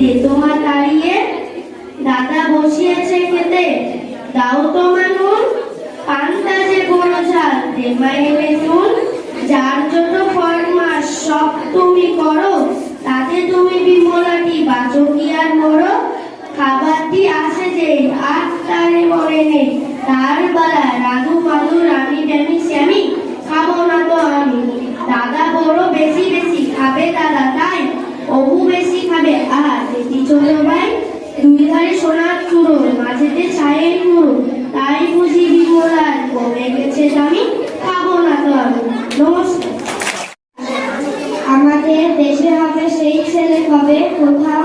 যে তোমার দাঁড়িয়ে দাদা বসিয়েছে খেতে। দাও তো মানুষ পান্তা যে বড় ঝাল। দেমায় বেতুন যার জন্য ফরমাস সব তুমি করো। তাতে তুমি বিমলাটি বাঁচো কি আর মরো। খাবারটি আসে যে আর তারে মরে নেই। তার বেলায় জলবাই দুই ধারে সোনার চুরো মাঝেতে ছায়ের পুরো তাই বুঝি বিমলার কমে গেছে দামি খাব না তো আমি নমস্কার আমাকে দেশে হবে সেই ছেলে কবে? কোথায়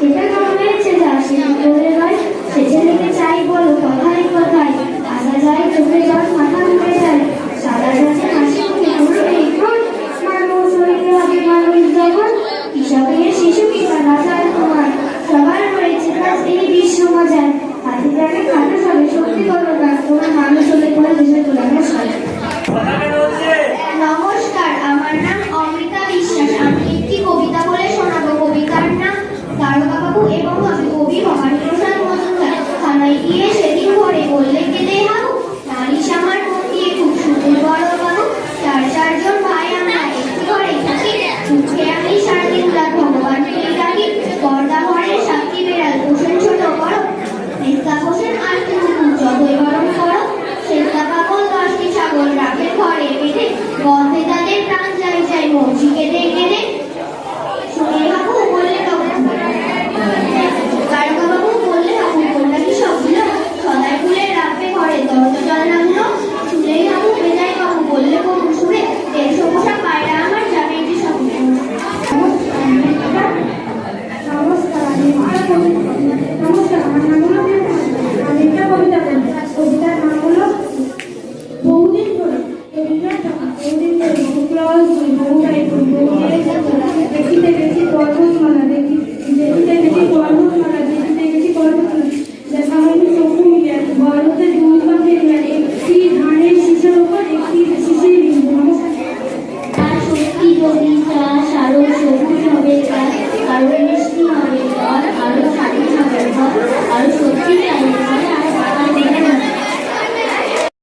যেটা মনে হচ্ছে যা সে নয় চাই বলো কথায় কথায়। আসা যায় চোখে যাওয়ার মাথা Gracias.